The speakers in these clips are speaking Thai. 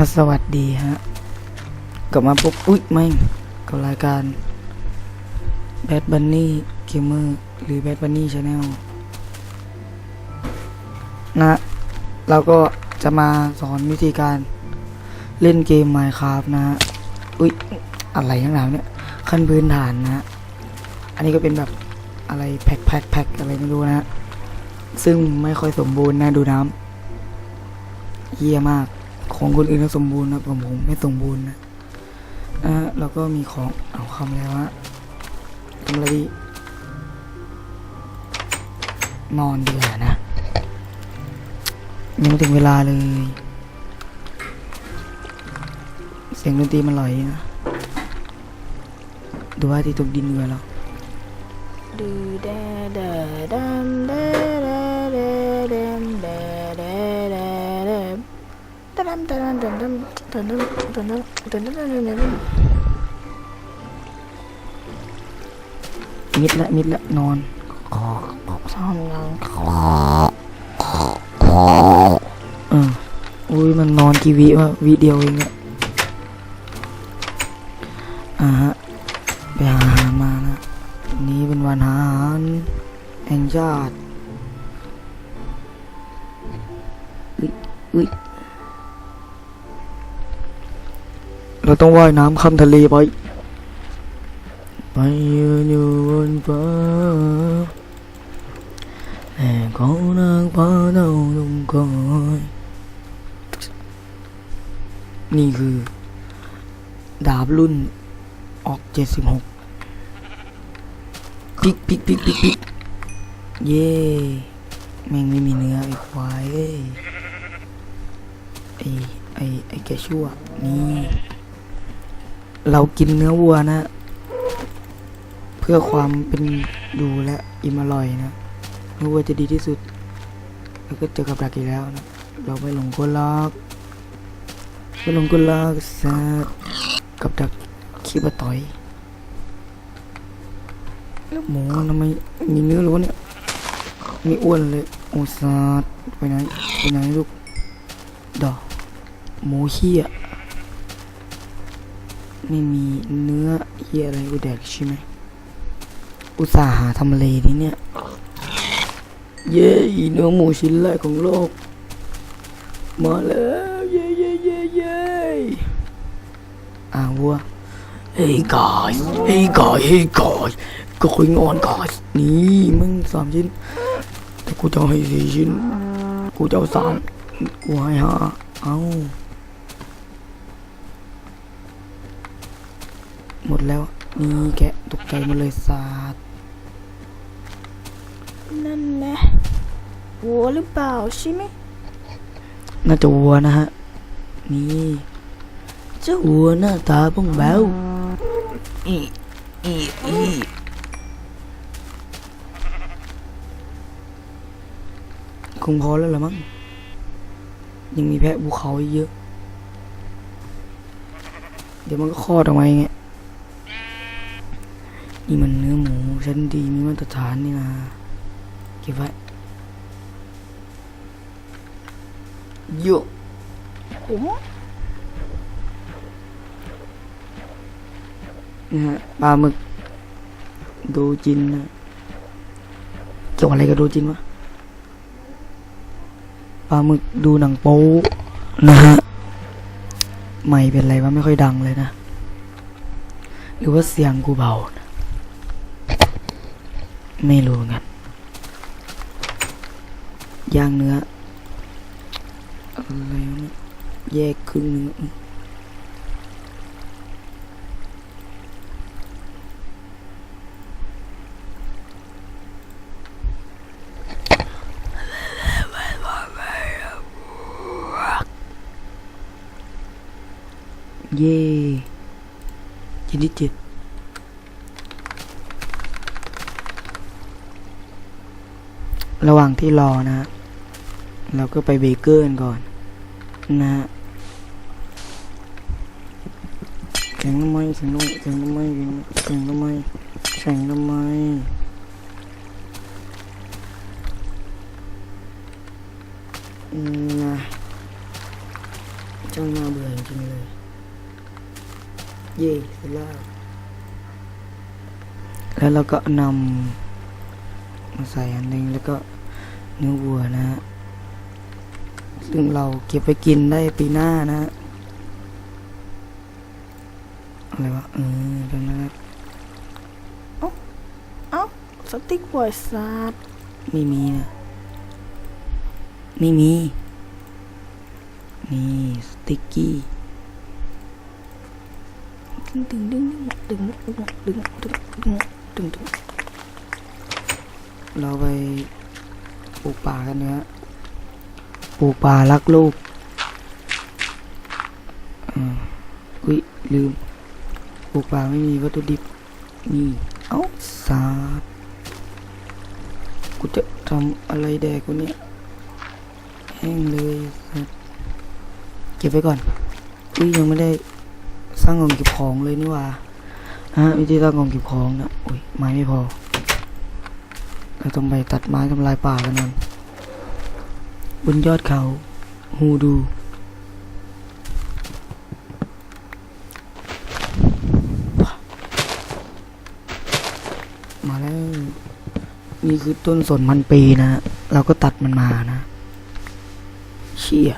อะสวัสดีฮะ กลับมาปุ๊บ อุ๊ย ไม่งกับรายการ Bad Bunny Gamer หรือ Bad Bunny Channel นะ เราก็จะมาสอนวิธีการเล่นเกม Minecraft นะฮะ อุ๊ย อะไรทั้งหลายเนี่ย ขั้นพื้นฐานนะฮะอันนี้ก็เป็นแบบอะไรแพ็คแพ็คแพ็คอะไรไม่รู้นะฮะซึ่งไม่ค่อยสมบูรณ์นะ ดูน้ำเยี่ยมาก ของคนอื่นสมบูรณ์นะผมผมไม่สมบูรณ์นะนะฮะแล้วก็มีของเอาคำแล้วะทำอะไรดีนอนดีกว่านะยังไม่ถึงเวลาเลย เสียงดนตรีมันลอยนะ ดูว่าที่ตกดินเงือแล้วดูแดดดำ ตะดำตะดำตะดำตะดำตะดำตะดำตะดำตะดำมิดละมิดละนอนขอขอซ้อมงานขอเอออุ้ยมันนอนกี่วิวะวิเดียวเองอะอ่าฮะไปหาอาหารมานะนี้เป็นวันหาอาหารแห่งชาติอุ๊ยอุ๊ย เราต้องว่ายน้ำข้ามทะเลไป ไปยืนอยู่บนฟ้าแห่งของนางฟ้าเน่าลงคอย นี่คือ ดาบรุ่นออกเจ็ดสิบหกปิกปิกปิกปิกปิกเย่แม่งไม่มีเนื้อไอ้ควายเอ้ยไอ้ไอ้ไอ้แกชั่วนี่ เรากินเนื้อวัวนะ เพื่อความเป็นดูและอิ่มอร่อยนะเนื้อวัวจะดีที่สุด แล้วก็เจอกับดักอีกแล้วนะเราไม่หลงกลลักไม่หลงกลลักสัตว์กับดักคิดว่าต่อยแล้วหมูทำไมมีเนื้อหรือวะเนี่ยมีอ้วนเลยโอ้ซาดไปไหนไปไหนลูกดอกหมูเหี้ย ไม่มีเนื้อเหี้ยอะไรกูแดกใช่ไหมอุตส่าห์หาทำเลนี่เนี่ย เย้เนื้อหมูชิ้นแรกของโลก มาแล้วเย้เย้เย้เย้อ่าวัว Hey guys Hey guys Hey guys ก็คุยงอน guys นี่มึงสามชิ้น แต่กูจะเอาให้สี่ชิ้น กูจะเอาสามกูให้ห้าเอาหมด แล้ว นี่แกะตกใจหมาเลยสาดนั่นแหละวัวหรือเปล่าใช่ไหมน่าจะวัวนะฮะ นี่เจ้าวัวหน้าตาบ้องแบวอีอีอีคงพอแล้วละมั้งยังมีแพะภูเขาอีกเยอะ เดี๋ยวมันก็คลอดออกมาเองอะ นี่มันเนื้อหมูชั้นดีมีมาตรฐานนี่นะเก็บไว้โยผมนะฮะปลาหมึกโดจินนะเกี่ยวอะไรกับโดจินวะปลาหมึกดูหนังโป๊นะฮะไม่เป็นไรวะไม่ค่อยดังเลยนะ หรือว่าเสียงกูเบานะ ไม่รู้เหมือนย่างเนื้อ อะไรนี่แยกครึ่งนึงเย่ยินดีเจิต ระหว่างที่รอนะ เราก็ไปเบเกอร์ก่อนนะฮะแข่งทำไมแข่งทำไมแข่งทำไมแข่งทำไมแข่งทำไมอืมนะช่างน่าเบื่อจริงเลย เย่เสร็จแล้วแล้วเราก็นำ มาใส่อันหนึงแล้วก็เนื้อวัวนะฮะซึ่งเราเก็บไปกินได้ปีหน้านะฮะอะไรวะเออตรงนั้นนะสติ๊กบอยสัตว์ไม่มีนะไม่มี นี่สติ๊กกี้ดึงดึงดึงดึงดึงดึงดึงดึงดึงดึง เราไปปลูกป่ากันนื้อะปลูกป่ารักลูกอุ้ยลืมปลูกป่าไม่มีวัตถุดิบนี่เอาสาดกูจะทำอะไรแดกกูเนี่ยแห้งเลยเก็บไว้ก่อนอุ้ยยังไม่ได้สร้างกล่องเก็บของเลยนี่ว่าฮะวิธีสร้างกล่องเก็บของนะอุ้ยไม้ไม่พอ เราต้องไปตัดไม้ทำลายป่ากันนั่นบนยอดเขาฮูดู มาแล้ว นี่คือต้นสนพันปีนะ เราก็ตัดมันมานะเชี่ย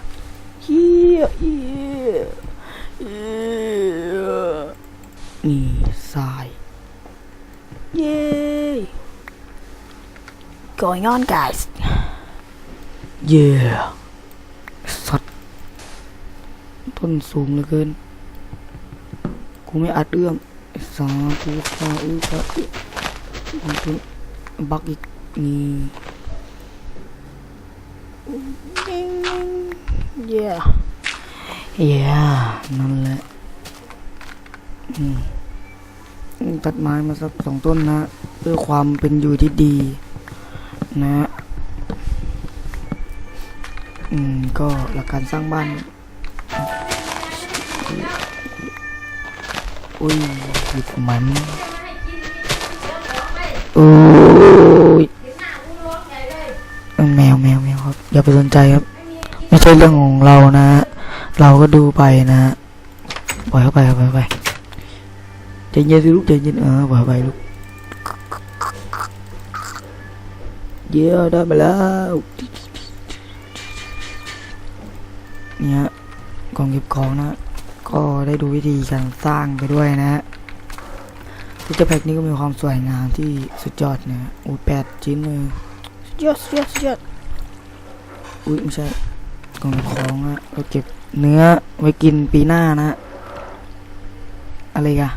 เฮียเฮียเยนี่ทราย เย้ going on guys เย่สัตว์ต้นสูงเหลือเกิน กูไม่อาจเอื้อมไอ้สากูฟาอื้อฟาอื้อมันต้นบักอีกนี่เย้เย่นั่นแหละอืมตัดไม้มาสักสองต้นนะ เพื่อความเป็นอยู่ที่ดี นะอืม ก็หลักการสร้างบ้าน อุ้ยหยิบมันโอ้ยแมวแมวแมวครับ อย่าไปสนใจครับ ไม่ใช่เรื่องของเรานะ เราก็ดูไปนะ ปล่อยเข้าไปปล่อยเข้าไปใจเย็นสิลูกใจเย็นเออปล่อยเข้าไปลูก เย้ได้มาแล้วเนี่ยกล่องเก็บของนะ ก็ได้ดูวิธีการสร้างไปด้วยนะฮะทิจแพ็กนี้ก็มีความสวยงามที่สุดยอดนะโอ้ยแปดชิ้นเลยสุดยอดสุดยอดสุดยอดอุ้ยไม่ใช่กล่องเก็บของอะเราเก็บเนื้อไว้กินปีหน้านะ อะไรกะ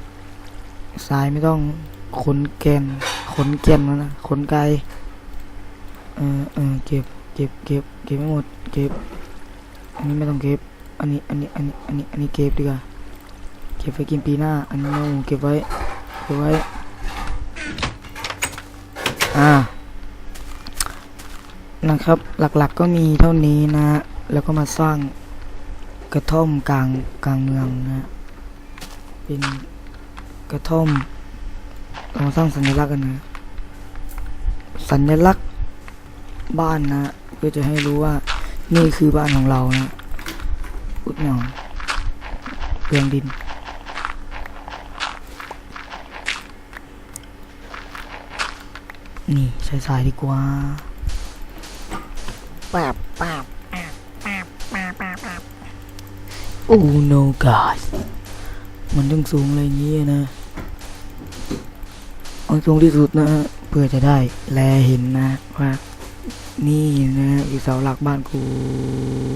ทรายไม่ต้องขนแกนขนแกนแล้วนะขนไกล เออเออเก็บเก็บเก็บเก็บไม่หมดเก็บอันนี้ไม่ต้องเก็บอันนี้อันนี้อันนี้อันนี้อันนี้เก็บดีกว่าเก็บไว้กินปีหน้าอันนี้เอาเก็บไว้เก็บไว้อ่านะครับหลักๆก็มีเท่านี้นะ แล้วก็มาสร้างกระท่อมกลางกลางเมืองนะเป็นกระท่อมเรามาสร้างสัญลักษณ์กันนะสัญลักษณ์ บ้านนะเพื่อจะให้รู้ว่า นี่คือบ้านของเรานะอุดหนองเปลืองดิน นี่ใช้สายดีกว่าปาบปาบปาบปาบปาบปาบปาบโอ้ no guys มันต้องสูงอะไรอย่างนี้นะเอาสูงที่สุดนะฮะเพื่อจะได้แลเห็นนะว่า นี่นะคือเสาหลักบ้านกู